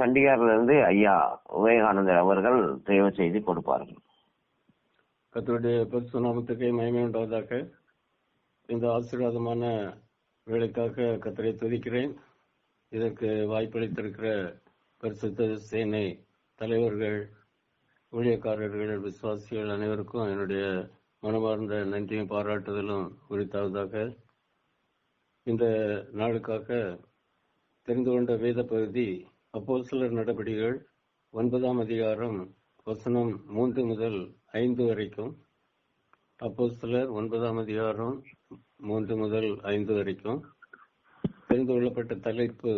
சண்டிகார்ல இருந்து ஐயா விவேகானந்தர் அவர்கள் தெய்வ செய்தி கொடுப்பார்கள். கத்தருடைய பரிசு நாமத்துக்கு மகிமை உண்டாவதாக. இந்த ஆசீர்வாதமான வேலைக்காக கத்தரை துதிக்கிறேன். இதற்கு வாய்ப்பளித்திருக்கிற பரிசுத்த சேனை தலைவர்கள் ஊழியக்காரர்கள் விசுவாசிகள் அனைவருக்கும் என்னுடைய மனமார்ந்த நன்றியும் பாராட்டுதலும் குறித்தாவதாக இந்த நாளுக்காக தெரிந்து கொண்ட வேத பகுதி அப்போ சிலர் நடவடிக்கைகள் ஒன்பதாம் அதிகாரம் வசனம் மூன்று முதல் ஐந்து வரைக்கும். அப்போஸ்தலர் ஒன்பதாம் அதிகாரம் மூன்று முதல் ஐந்து வரைக்கும். தெரிந்து கொள்ளப்பட்ட தலைப்பு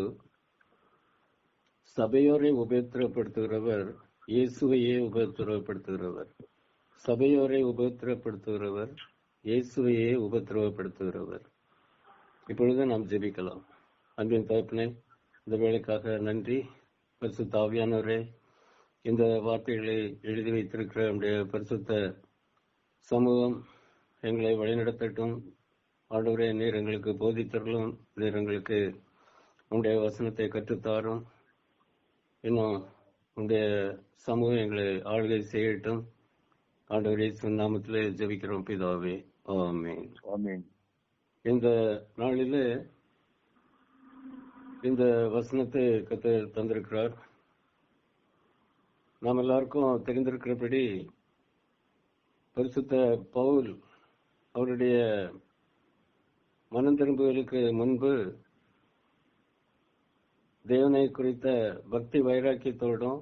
சபையோரை உபத்திரப்படுத்துகிறவர் இயேசுவையே உபத்திரவப்படுத்துகிறவர் சபையோரை உபத்திரவப்படுத்துகிறவர் இயேசுவையே உபத்திரவப்படுத்துகிறவர் இப்பொழுது நாம் ஜெபிக்கலாம். அன்பின் தகப்பனே இந்த வேலைக்காக நன்றி. பரிசு தாவியானவரே இந்த வார்த்தைகளை எழுதி வைத்திருக்கிற நம்முடைய பரிசுத்த சமூகம் எங்களை வழிநடத்தட்டும். ஆண்டவரே நீர் எங்களுக்கு போதித்தரலும் நீர் எங்களுக்கு உங்களுடைய வசனத்தை கற்றுத்தாரும். இன்னும் உங்களுடைய சமூகம் எங்களை ஆளுகை செய்யட்டும். ஆண்டவரே நாமத்திலே ஜெபிக்கிறோம் பிதாவே. ஆமென். ஆமென். இந்த நாளிலே இந்த வசனத்தை கத்து தந்திருக்கிறார். நாம் எல்லாருக்கும் தெரிந்திருக்கிறபடி பரிசுத்த பவுல் அவருடைய மனம் திரும்புவதற்கு முன்பு தேவனை குறித்த பக்தி வைராக்கியத்தோடும்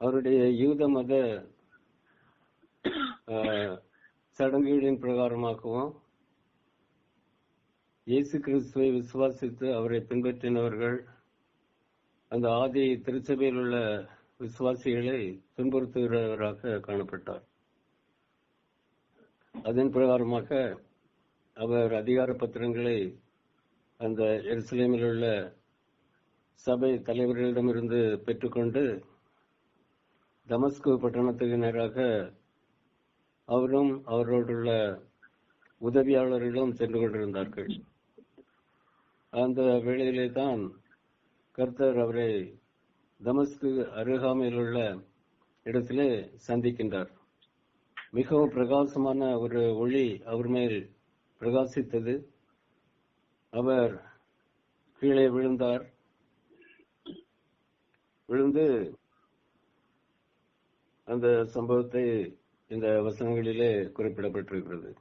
அவருடைய யூத மத சடங்குகளின் பிரகாரமாகவும் இயேசு கிறிஸ்துவை விசுவாசித்து அவரை பின்பற்றினவர்கள் அந்த ஆதி திருச்சபையில் உள்ள விசுவாசிகளை துன்புறுத்துகிறவராக காணப்பட்டார். அதன் பிரகாரமாக அவர் அதிகார பத்திரங்களை அந்த எருசலேமில் உள்ள சபை தலைவர்களிடமிருந்து பெற்றுக்கொண்டு தமஸ்கு பட்டணத்துக்கு நேராக அவரும் அவரோடுள்ள உதவியாளர்களும் சென்று கொண்டிருந்தார்கள். அந்த வேளையிலே தான் கர்த்தர் அவரை தமஸ்கு அருகாமையில் உள்ள இடத்திலே சந்திக்கின்றார். மிகவும் பிரகாசமான ஒரு ஒளி அவர் மேல் பிரகாசித்தது. அவர் கீழே விழுந்தார். விழுந்து அந்த சம்பவத்தை இந்த வசனங்களிலே குறிப்பிடப்பட்டிருக்கிறது.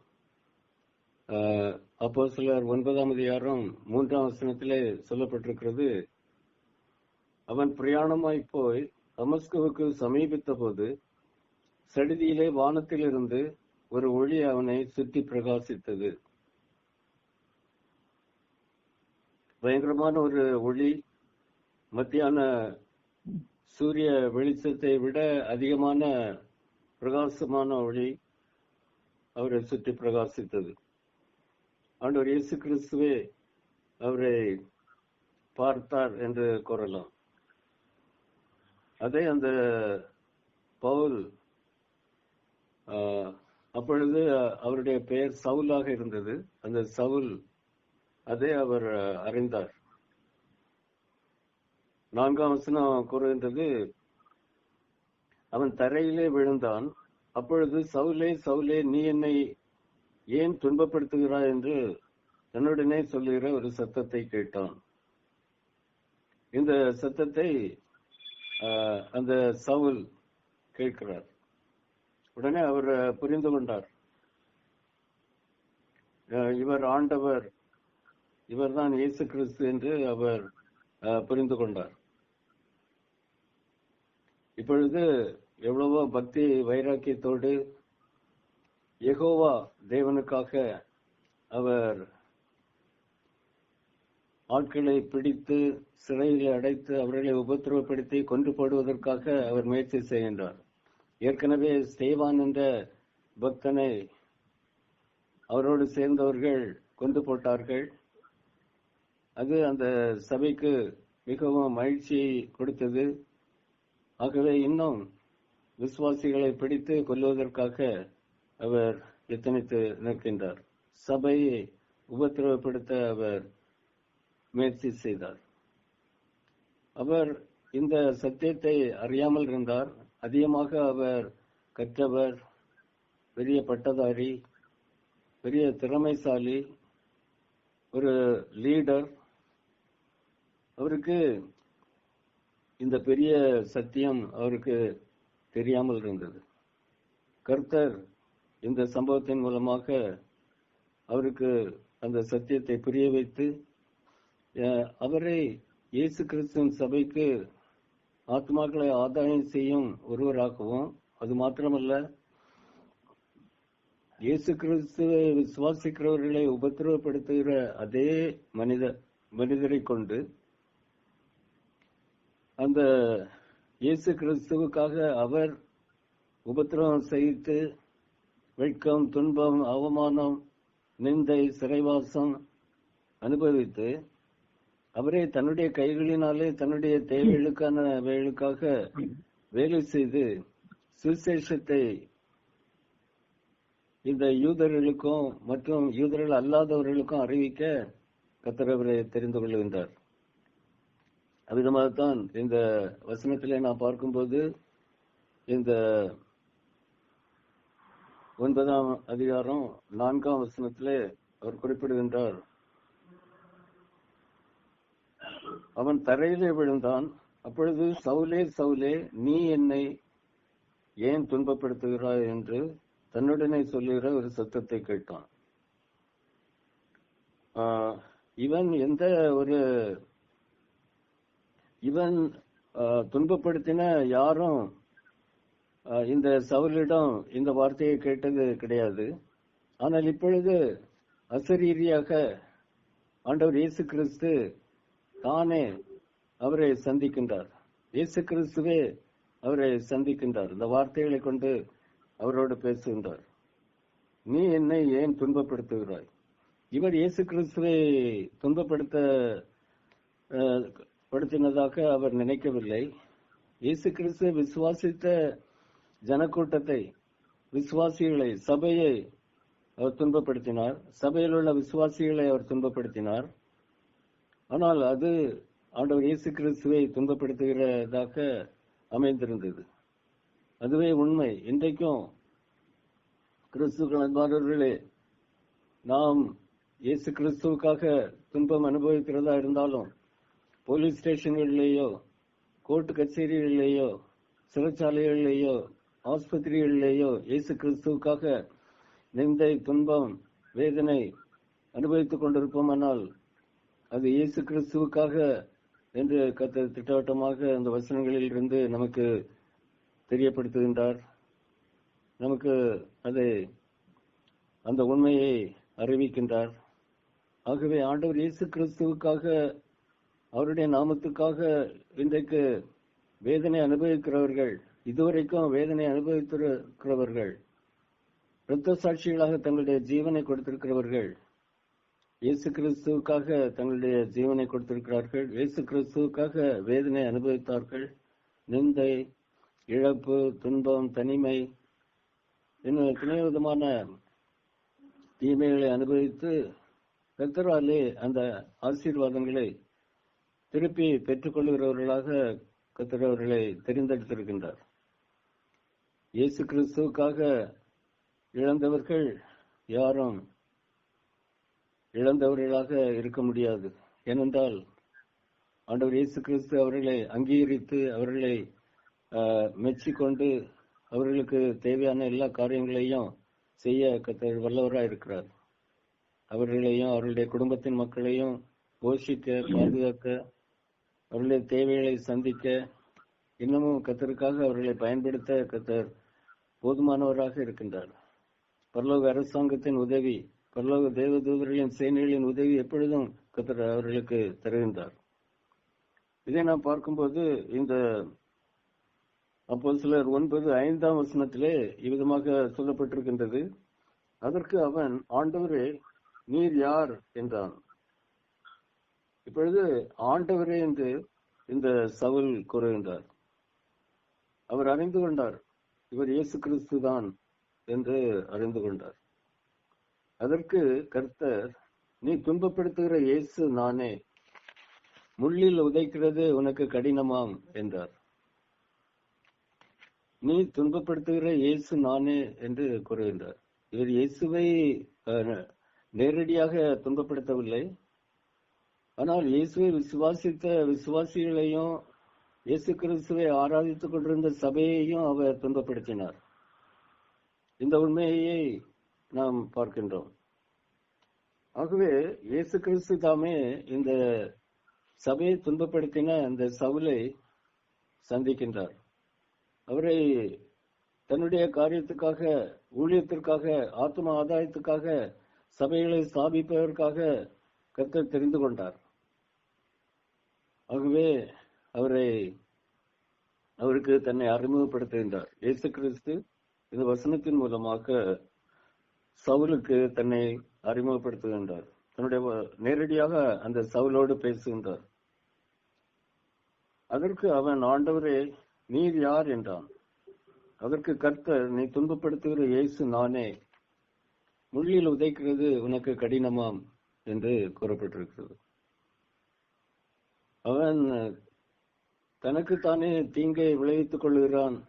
அப்போ சிலர் ஒன்பதாம் அதிகாரம் மூன்றாம் வசனத்திலே சொல்லப்பட்டிருக்கிறது அவன் பிரயாணமாய் போய் தமஸ்குவுக்கு சமீபித்த போது சடிதியிலே வானத்திலிருந்து ஒரு ஒளி அவனை சுற்றி பிரகாசித்தது. பயங்கரமான ஒரு ஒளி. மத்தியான சூரிய வெளிச்சத்தை விட அதிகமான பிரகாசமான ஒளி அவரை சுற்றி பிரகாசித்தது. ஆண்டவர் இயேசு கிறிஸ்துவே அவரை பார்த்தார் என்று கூறலாம். அதே அந்த பவுல் ஆஹ், அப்பொழுது அவருடைய பெயர் சவுலாக இருந்தது. அந்த சவுல் அதை அவர் அறிந்தார். நான்காம் வசனம் கூறுகின்றது அவன் தரையிலே விழுந்தான். அப்பொழுது சவுலே சவுலே நீ என்னை ஏன் துன்பப்படுத்துகிறாய் என்று தன்னுடனே சொல்லுகிற ஒரு சத்தத்தை கேட்டான். இந்த சத்தத்தை அந்த சவுல் கேட்கிறார். உடனே அவர் புரிந்து கொண்டார். இவர் ஆண்டவர் இவர்தான் இயேசு கிறிஸ்து என்று அவர் புரிந்து கொண்டார். இப்பொழுது எவ்வளவோ பக்தி வைராக்கியத்தோடு யகோவா தேவனுக்காக அவர் ஆட்களை பிடித்து சிறையில் அடைத்து அவர்களை உபத்திரவப்படுத்தி கொன்று போடுவதற்காக அவர் முயற்சி செய்கின்றார். ஏற்கனவே ஸ்டேவான் என்ற பக்தனை அவரோடு சேர்ந்தவர்கள் கொண்டு போட்டார்கள். அது அந்த சபைக்கு மிகவும் மகிழ்ச்சியை கொடுத்தது. ஆகவே இன்னும் விசுவாசிகளை பிடித்து கொல்வதற்காக அவர் எத்தனித்து நிற்கின்றார். சபையை உபத்திரவப்படுத்த அவர் முயற்சி செய்தார். அவர் இந்த சத்தியத்தை அறியாமல் இருந்தார். அதிகமாக அவர் கற்றவர் பெரிய பட்டதாரி பெரிய திறமைசாலி ஒரு லீடர். அவருக்கு இந்த பெரிய சத்தியம் அவருக்கு தெரியாமல் இருந்தது. கர்த்தர் இந்த சம்பவத்தின் மூலமாக அவருக்கு அந்த சத்தியத்தை புரிய வைத்து அவரை இயேசு கிறிஸ்துவின் சபைக்கு ஆத்மாக்களை ஆதாயம் செய்யும் ஒருவராகவும் அது மாத்திரமல்ல இயேசு கிறிஸ்துவை விசுவாசிக்கிறவர்களை உபத்திரவப்படுத்துகிற அதே மனித மனிதரை கொண்டு அந்த இயேசு கிறிஸ்துவுக்காக அவர் உபத்திரவம் சகித்து வெட்கம் துன்பம் அவமானம் நிந்தை சிறைவாசம் அனுபவித்து அவரே தன்னுடைய கைகளினாலே தன்னுடைய தேவைகளுக்கான வேலைக்காக வேலை செய்து சுசேஷத்தை இந்த யூதர்களுக்கும் மற்றும் யூதர்கள் அல்லாதவர்களுக்கும் அறிவிக்க கத்தரவரை அவரை தெரிந்து கொள்கின்றார். அவ்விதமாகத்தான் இந்த வசனத்திலே நான் பார்க்கும்போது இந்த ஒன்பதாம் அதிகாரம் நான்காம் வசனத்திலே அவர் குறிப்பிடுகின்றார். அவன் தரையிலே விழுந்தான். அப்பொழுது சவுலே சவுலே நீ என்னை ஏன் துன்பப்படுத்துகிறாய் என்று தன்னுடனே சொல்லுகிற ஒரு சத்தத்தை கேட்டான். ஆஹ் இவன் எந்த ஒரு இவன் துன்பப்படுத்தின யாரும் இந்த சவுலிடம் இந்த வார்த்தையை கேட்டது கிடையாது. ஆனால் இப்பொழுது அசரீரியாக ஆண்டவர் இயேசு கிறிஸ்து தானே அவரை சந்திக்கின்றார். இயேசு கிறிஸ்துவே அவரை சந்திக்கின்றார். இந்த வார்த்தைகளை கொண்டு அவரோடு பேசுகின்றார். நீ என்னை ஏன் துன்பப்படுத்துகிறாய்? இவர் இயேசு கிறிஸ்துவை துன்பப்படுத்த படுத்தினதாக அவர் நினைக்கவில்லை. இயேசு கிறிஸ்துவை விசுவாசித்த ஜனக்கூட்டத்தை விசுவாசிகளை சபையை அவர் துன்பப்படுத்தினார். சபையில் உள்ள விசுவாசிகளை அவர் துன்பப்படுத்தினார். ஆனால் அது ஆண்டவர் இயேசு கிறிஸ்துவை துன்பப்படுத்துகிறதாக அமைந்திருந்தது. அதுவே உண்மை. இன்றைக்கும் கிறிஸ்துக்கள் அன்பானவர்களே நாம் இயேசு கிறிஸ்துவுக்காக துன்பம் அனுபவிக்கிறதா இருந்தாலும் போலீஸ் ஸ்டேஷன்களிலேயோ கோர்ட்டு கச்சேரிகளிலேயோ சிறைச்சாலைகளிலேயோ ஆஸ்பத்திரிகளிலேயோ இயேசு கிறிஸ்துவுக்காக நிந்தை துன்பம் வேதனை அனுபவித்துக் கொண்டிருப்போமானால் அது இயேசு கிறிஸ்துவுக்காக என்று கத்த திட்டவட்டமாக அந்த வசனங்களில் இருந்து நமக்கு தெரியப்படுத்துகின்றார். நமக்கு அதை அந்த உண்மையை அறிவிக்கின்றார். ஆகவே ஆண்டவர் இயேசு கிறிஸ்துவுக்காக அவருடைய நாமத்துக்காக இன்றைக்கு வேதனை அனுபவிக்கிறவர்கள் இதுவரைக்கும் வேதனை அனுபவித்திருக்கிறவர்கள் இரத்த சாட்சிகளாக தங்களுடைய ஜீவனை கொடுத்திருக்கிறவர்கள் இயேசு கிறிஸ்துவுக்காக தங்களுடைய ஜீவனை கொடுத்திருக்கிறார்கள் இயேசு கிறிஸ்துவுக்காக வேதனை அனுபவித்தார்கள். நிந்தை இழப்பு துன்பம் தனிமை இன்னும் துணை விதமான தீமைகளை அனுபவித்து கத்தராலே அந்த ஆசீர்வாதங்களை திருப்பி பெற்றுக்கொள்கிறவர்களாக கத்திரவர்களை தெரிந்தெடுத்திருக்கின்றார். இயேசு கிறிஸ்துவுக்காக இழந்தவர்கள் யாரும் இழந்தவர்களாக இருக்க முடியாது. ஏனென்றால் ஆண்டவர் இயேசு கிறிஸ்து அவர்களை அங்கீகரித்து அவர்களை மெச்சிக்கொண்டு அவர்களுக்கு தேவையான எல்லா காரியங்களையும் செய்ய கத்தர் வல்லவராய் இருக்கிறார். அவர்களையும் அவர்களுடைய குடும்பத்தின் மக்களையும் போஷிக்க பாதுகாக்க அவர்களுடைய தேவைகளை சந்திக்க இன்னமும் கத்தருக்காக அவர்களை பயன்படுத்த கத்தர் போதுமானவராக இருக்கின்றார். பரலோக அரசாங்கத்தின் உதவி பரலோக தேவதூதர்களின் சேனைகளின் உதவி எப்பொழுதும் கத்தர் அவர்களுக்கு தருகின்றார். இதை நாம் பார்க்கும்போது இந்த அப்போது சிலர் ஒன்பது ஐந்தாம் வசனத்திலே இவ்விதமாக சொல்லப்பட்டிருக்கின்றது. அதற்கு அவன் ஆண்டவரே நீர் யார்? என்றான். இப்பொழுது ஆண்டவரே என்று இந்த சவுல் கூறுகின்றார். அவர் அறிந்து கொண்டார் இவர் இயேசு கிறிஸ்து தான் என்று அறிந்து கொண்டார். அதற்கு கர்த்தர் நீ துன்பப்படுத்துகிற இயேசு நானே. முள்ளில் உதைக்கிறது உனக்கு கடினமாம் என்றார். நீ துன்பப்படுத்துகிற இயேசு நானே என்று கூறுகின்றார். இவர் இயேசுவை அஹ், நேரடியாக துன்பப்படுத்தவில்லை. ஆனால் இயேசுவை விசுவாசித்த விசுவாசிகளையும் இயேசு கிறிஸ்துவை ஆராதித்துக் கொண்டிருந்த சபையையும் அவர் துன்பப்படுத்தினார். இந்த உண்மையை நாம் பார்க்கின்றோம். ஆகவே இயேசு கிறிஸ்து தாமே இந்த சபையை துன்பப்படுத்தின அந்த சவுலை சந்திக்கின்றார். அவரை தன்னுடைய காரியத்துக்காக ஊழியத்திற்காக ஆத்ம ஆதாயத்துக்காக சபைகளை ஸ்தாபிப்பதற்காக கர்த்தர் தெரிந்து கொண்டார். ஆகவே அவரை அவருக்கு தன்னை அறிமுகப்படுத்துகின்றார் இயேசு கிறிஸ்து இந்த வசனத்தின் மூலமாக சவுலுக்கு தன்னை அறிமுகப்படுத்துகின்றார். தன்னுடைய நேரடியாக அந்த சவுலோடு பேசுகின்றார். அதற்கு அவன் ஆண்டவரே நீர் யார்? என்றான். அதற்கு கர்த்தர் நீ துன்பப்படுத்துகிற இயேசு நானே. முள்ளில் உதைக்கிறது உனக்கு கடினமாம் என்று கூறப்பட்டிருக்கிறது. அவன் தனக்குத்தானே தீங்கை விளைவித்துக் கொள்கிறான்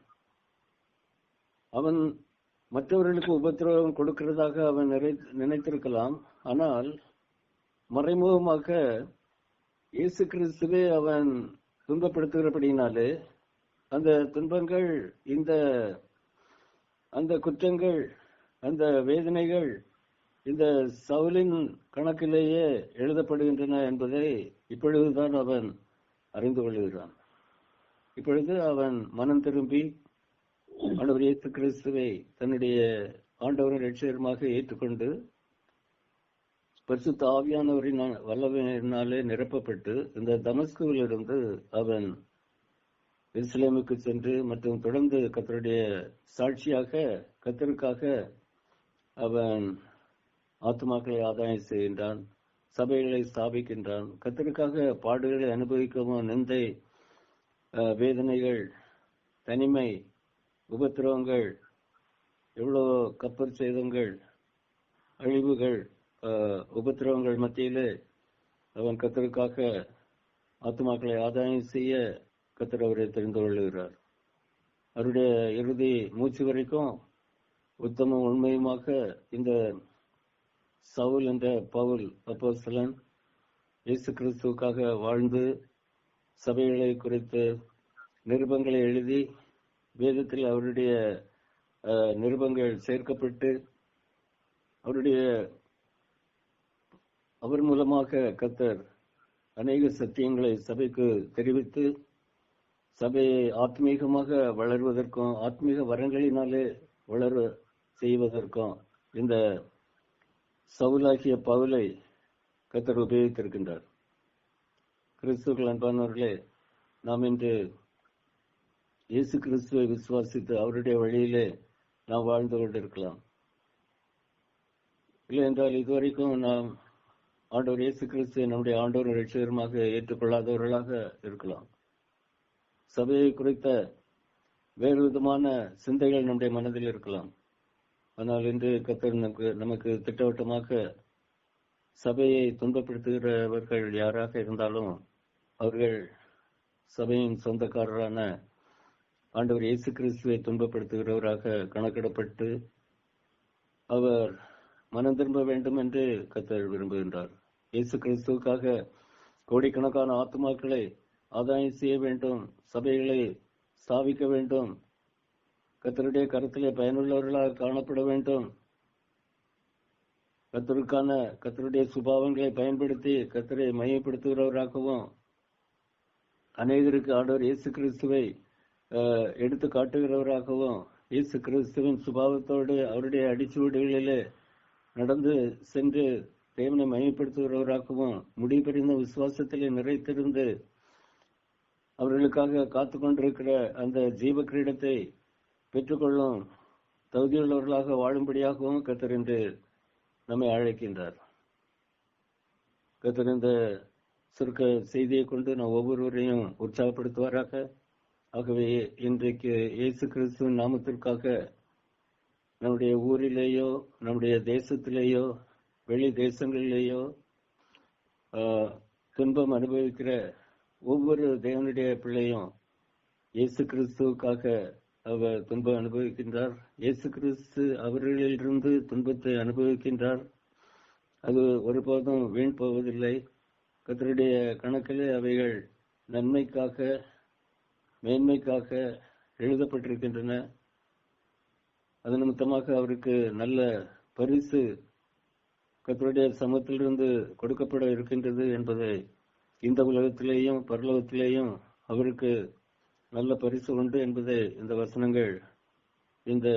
அவன் மற்றவர்களுக்கு உபத்திரவம் கொடுக்கிறதாக அவன் நிறை- நினைத்திருக்கலாம். ஆனால் மறைமுகமாக இயேசு கிறிஸ்துவே அவன் துன்பப்படுத்துகிறபடினாலே அந்த துன்பங்கள் இந்த அந்த குற்றங்கள் அந்த வேதனைகள் இந்த சவுலின் கணக்கிலேயே எழுதப்படுகின்றன என்பதை இப்பொழுதுதான் அவன் அறிந்து கொள்கிறான். இப்பொழுது அவன் மனம் திரும்பி ஆண்டவர் இயேசு கிறிஸ்துவை தன்னுடைய ஆண்டவரின் லட்சியமாக ஏற்றுக்கொண்டு பரிசுத்த ஆவியானவரின் வல்லமையினாலே நிரப்பப்பட்டு இந்த தமஸ்குவிலிருந்து அவன் எருசலேமுக்கு சென்று மற்றும் தொடர்ந்து கத்தருடைய சாட்சியாக கத்தருக்காக அவன் ஆத்மாக்களை ஆதாயம் செய்கின்றான் சபைகளை ஸ்தாபிக்கின்றான். கத்தருக்காக பாடுகளை அனுபவிக்கவும் நிந்தை வேதனைகள் தனிமை உபத்திரவங்கள் எவ்வளோ கப்பல் சேதங்கள் அழிவுகள் உபத்திரவங்கள் மத்தியில் அவன் கத்தருக்காக ஆத்மாக்களை ஆதாயம் செய்ய கத்தர் அவரை தெரிந்து கொள்ளுகிறார். அவருடைய இறுதி மூச்சு வரைக்கும் உத்தம உண்மையுமாக இந்த சவுல் என்ற பவுல் அப்போஸ்தலன் இயேசு கிறிஸ்துவுக்காக வாழ்ந்து சபைகளை குறித்து நிருபங்களை எழுதி வேதத்தில் அவருடைய நிருபங்கள் சேர்க்கப்பட்டு அவருடைய அவர் மூலமாக கத்தர் அநேக சத்தியங்களை சபைக்கு தெரிவித்து சபையை ஆத்மீகமாக வளர்வதற்கும் ஆத்மீக வரங்களினாலே வளர செய்வதற்கும் இந்த சவுலாகிய பவுலை கத்தர் உபயோகித்திருக்கின்றார். கிறிஸ்துக்கள் அன்பானவர்களே நாம் இன்று இயேசு கிறிஸ்துவை விசுவாசித்து அவருடைய வழியிலே நாம் வாழ்ந்து கொண்டிருக்கலாம். இல்லை என்றால் இதுவரைக்கும் நாம் ஆண்டவர் இயேசு கிறிஸ்துவை நம்முடைய ஆண்டவர் ரட்சகரமாக ஏற்றுக்கொள்ளாதவர்களாக இருக்கலாம். சபையை குறித்த வேறு விதமான சிந்தைகள் நம்முடைய மனதில் இருக்கலாம். ஆனால் இன்று கத்தர் நமக்கு நமக்கு திட்டவட்டமாக சபையை துன்பப்படுத்துகிறவர்கள் யாராக இருந்தாலும் அவர்கள் சபையின் சொந்தக்காரரான ஆண்டவர் இயேசு கிறிஸ்துவை துன்பப்படுத்துகிறவராக கணக்கிடப்பட்டு அவர் மனம் திரும்ப வேண்டும் என்று கத்தர் விரும்புகின்றார். இயேசு கிறிஸ்துவுக்காக கோடிக்கணக்கான ஆத்துமாக்களை ஆதாயம் செய்ய வேண்டும் சபைகளை ஸ்தாபிக்க வேண்டும் கத்தருடைய கருத்திலே பயனுள்ளவர்களாக காணப்பட வேண்டும். கத்தருக்கான கத்தருடைய சுபாவங்களை பயன்படுத்தி கத்தரை மையப்படுத்துகிறவராகவும் அநேகருக்கு ஆண்டவர் இயேசு கிறிஸ்துவை எடுத்து காட்டுகிறவராகவும் இயேசு கிறிஸ்துவின் சுபாவத்தோடு அவருடைய அடிச்சுவடுகளிலே நடந்து சென்று தேவனை மையப்படுத்துகிறவராகவும் முடிபெறிந்த விசுவாசத்திலே நிறைத்திருந்து அவர்களுக்காக காத்து கொண்டிருக்கிற அந்த ஜீவ கிரீடத்தை பெற்றுக்கொள்ளும் தகுதியுள்ளவர்களாக வாழும்படியாகவும் கத்தறிந்து நம்மை அழைக்கின்றார். கத்தறிந்த இந்த சுருக்க செய்தியை கொண்டு நான் ஒவ்வொருவரையும் உற்சாகப்படுத்துவாராக. ஆகவே இன்றைக்கு இயேசு கிறிஸ்துவின் நாமத்திற்காக நம்முடைய ஊரிலேயோ நம்முடைய தேசத்திலேயோ வெளி தேசங்களிலேயோ துன்பம் அனுபவிக்கிற ஒவ்வொரு தேவனுடைய பிள்ளையும் இயேசு கிறிஸ்துவுக்காக அவர் துன்பம் அனுபவிக்கின்றார். இயேசு கிறிஸ்து அவர்களிலிருந்து துன்பத்தை அனுபவிக்கின்றார். அது ஒருபோதும் வீண் போவதில்லை. கத்தருடைய கணக்கிலே அவைகள் நன்மைக்காக மேன்மைக்காக எழுதப்பட்டிருக்கின்றன. அது நிமித்தமாக அவருக்கு நல்ல பரிசு கத்தருடைய சமத்திலிருந்து கொடுக்கப்பட இருக்கின்றது என்பதை இந்த உலகத்திலேயும் பரலோகத்திலேயும் அவருக்கு நல்ல பரிசு உண்டு என்பதை இந்த வசனங்கள் இந்த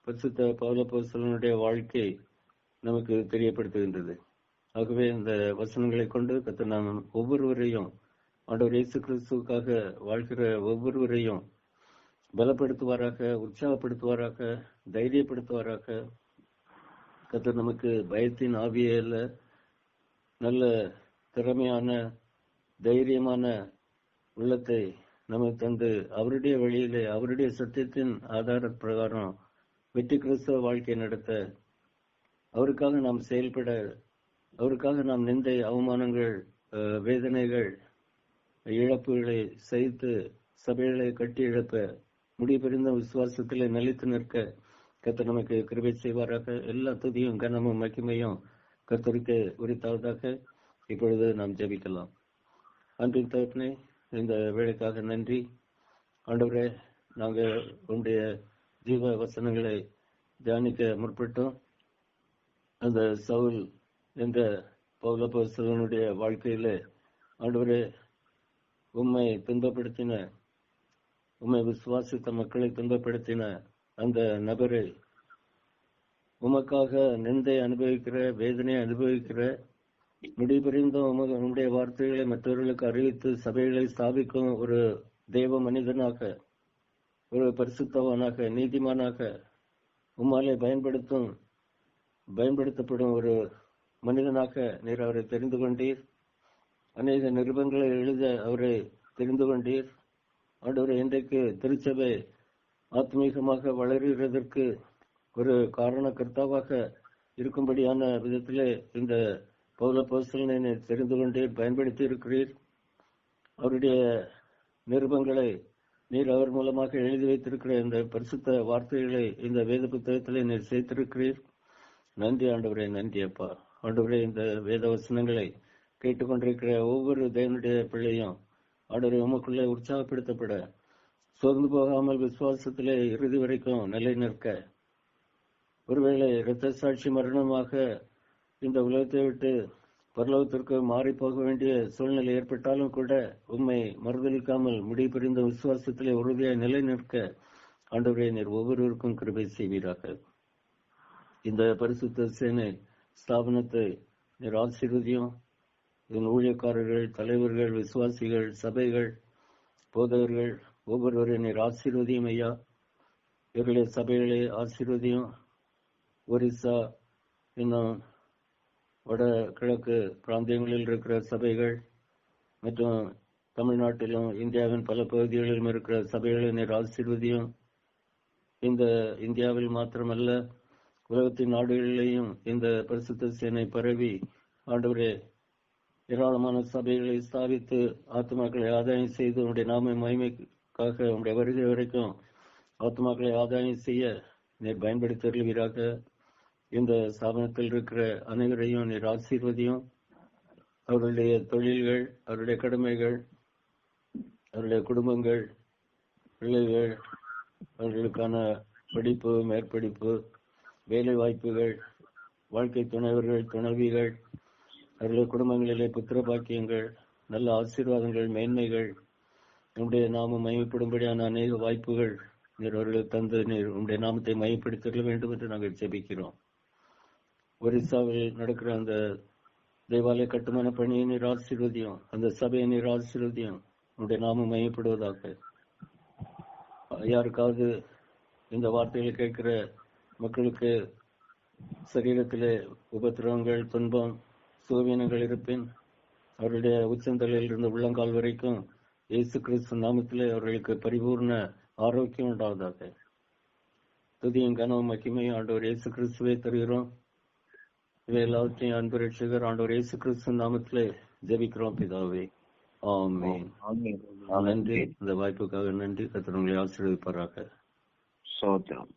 பரிசுத்த பௌலப்போஸ்தலனுடைய வாழ்க்கை நமக்கு தெரியப்படுத்துகின்றது. ஆகவே இந்த வசனங்களை கொண்டு கத்த நாம் ஒவ்வொருவரையும் ஆண்டவர் இயேசு கிறிஸ்துக்காக வாழ்கிற ஒவ்வொருவரையும் பலப்படுத்துவாராக உற்சாகப்படுத்துவாராக தைரியப்படுத்துவாராக. கத்த நமக்கு பயத்தின் ஆவியில நல்ல திறமையான தைரியமான உள்ளத்தை நமக்கு தந்து அவருடைய வழியிலே அவருடைய சத்தியத்தின் ஆதார பிரகாரம் வெற்றி கிறிஸ்தவ வாழ்க்கை நடத்த அவருக்காக நாம் செயல்பட அவருக்காக நாம் நிந்தை அவமானங்கள் வேதனைகள் இழப்புகளை சகித்து சபைகளை கட்டி இழப்ப முடிபெறிந்த விசுவாசத்திலே நிலைத்து நிற்க கர்த்தர் நமக்கு கிருபை செய்வாராக. எல்லா துதியும் கனமும் மகிமையும் கத்தருக்கு உரித்தாவதாக இப்பொழுது நாம் ஜபிக்கலாம். அன்பின் தகப்பனே இந்த வேலைக்காக நன்றி. ஆண்டவரே நாங்கள் உங்களுடைய ஜீவ வசனங்களை தியானிக்க முற்பட்டோம். அந்த சவுல் என்ற பௌலபோசலனுடைய வாழ்க்கையில ஆண்டவரே உம்மை துன்பப்படுத்தின உம்மை விசுவாசித்த மக்களை துன்பப்படுத்தின அந்த நபரை உமக்காக நிந்தை அனுபவிக்கிற வேதனை அனுபவிக்கிற முடிபெறிந்த உமது உன்னுடைய வார்த்தைகளை மற்றவர்களுக்கு அறிவித்து சபைகளை ஸ்தாபிக்கும் ஒரு தெய்வ மனிதனாக ஒரு பரிசுத்தவனாக நீதிமானாக உம்மாலே பயன்படுத்தும் பயன்படுத்தப்படும் ஒரு மனிதனாக நீர் அவரை தெரிந்து கொண்டீர். அநேக நிருபங்களை எழுத அவரை தெரிந்து கொண்டீர். ஆண்டவரை இன்றைக்கு திருச்சபை ஆத்மீகமாக வளருகிறதற்கு ஒரு காரண கர்த்தாவாக இருக்கும்படியான விதத்திலே இந்த பௌல போஸ்தலனை தெரிந்து கொண்டே பயன்படுத்தி இருக்கிறீர். அவருடைய நிருபங்களை நீர் அவர் மூலமாக எழுதி வைத்திருக்கிற இந்த பரிசுத்த வார்த்தைகளை இந்த வேத புத்தகத்திலே நீர் சேர்த்திருக்கிறீர். நன்றி ஆண்டவரே நன்றி அப்பா. ஆண்டவரே இந்த வேத வசனங்களை கேட்டுக்கொண்டிருக்கிற ஒவ்வொரு தேவனுடைய பிள்ளையும் ஆண்டவரை உமக்குள்ளே உற்சாகப்படுத்தப்பட சோர்ந்து போகாமல் விசுவாசத்திலே இறுதி வரைக்கும் நிலை நிற்க. ஒருவேளை இரத்த சாட்சி மரணமாக இந்த உலகத்தை விட்டு பரலோகத்திற்கு மாறி போக வேண்டிய சூழ்நிலை ஏற்பட்டாலும் கூட உண்மை மறுதளிக்காமல் முடிபெறிந்த விசுவாசத்திலே உறுதியாய் நிலை நிற்க ஆண்டவரே நீர் ஒவ்வொருவருக்கும் கிருபை செய்வீராக. இந்த பரிசுத்த சேனை ஸ்தாபனத்தை நீர் ஆசீர்வதியும் இதன் ஊழியக்காரர்கள் தலைவர்கள் விசுவாசிகள் சபைகள் போதகர்கள் ஒவ்வொருவரையும் நீர் ஆசீர்வதியும் ஐயா. இவர்களுடைய சபைகளை ஆசீர்வதியும். ஒரிசா இன்னும் வட கிழக்கு பிராந்தியங்களில் இருக்கிற சபைகள் மற்றும் தமிழ்நாட்டிலும் இந்தியாவின் பல பகுதிகளிலும் இருக்கிற சபைகளை நீர் ஆசீர்வதியும் இந்த இந்தியாவில் மாத்திரமல்ல உலகத்தின் நாடுகளிலேயும் இந்த பரிசுத்த சேனை பரவி ஆண்டவரே ஏராளமான சபைகளை ஸ்தாபித்து ஆத்மாக்களை ஆதாயம் செய்து உன்னுடைய நாம மகிமைக்காக உன்னுடைய வருகை வரைக்கும் ஆத்மாக்களை ஆதாயம் செய்ய நீர் பயன்படுத்தி வருவீராக இந்த ஸ்தாபனத்தில் இருக்கிற அனைவரையும் நீர் ஆசீர்வதியும். அவருடைய தொழில்கள் அவருடைய கடமைகள் அவருடைய குடும்பங்கள் பிள்ளைகள் அவர்களுக்கான படிப்பு மேற்படிப்பு வேலை வாய்ப்புகள் வாழ்க்கை துணைவர்கள் துணைவிகள் அவர்களுடைய குடும்பங்களிலே புத்திர பாக்கியங்கள் நல்ல ஆசீர்வாதங்கள் மேன்மைகள் உங்களுடைய நாமம் மையப்படும்படியான அநேக வாய்ப்புகள் நீர் அவர்களுக்கு தந்து நீர் உங்களுடைய நாமத்தை மையப்படுத்திட வேண்டும் என்று நாங்கள் ஜெபிக்கிறோம். ஒரிசாவில் நடக்கிற அந்த தேவாலய கட்டுமான பணியை நீர் ஆசீர்வதியும் அந்த சபையை நீர் ஆசீர்வதியும் உங்களுடைய நாமம் மையப்படுவதாக யாருக்காவது இந்த வார்த்தைகளை கேட்கிற மக்களுக்கு சரீரத்திலே உபத்திரவங்கள் துன்பம் சுகவீனங்கள் இருப்பின் அவருடைய உச்சந்தலையில் இருந்து உள்ளங்கால் வரைக்கும் இயேசு கிறிஸ்து நாமத்திலே அவர்களுக்கு பரிபூர்ண ஆரோக்கியம் உண்டாவதாக. துதியும் கனவும் மகிமையும் ஆண்டவர் இயேசு கிறிஸ்துவை தருகிறோம். இவை எல்லாவற்றையும் அன்பு ரட்சகர் ஆண்டவர் இயேசு கிறிஸ்து நாமத்திலே ஜெபிக்கிறோம் பிதாவே. ஆமென். நன்றி. இந்த வாய்ப்புக்காக நன்றி. கர்த்தர் உங்களை ஆசீர்வதிப்பாராக. சோத்திரம்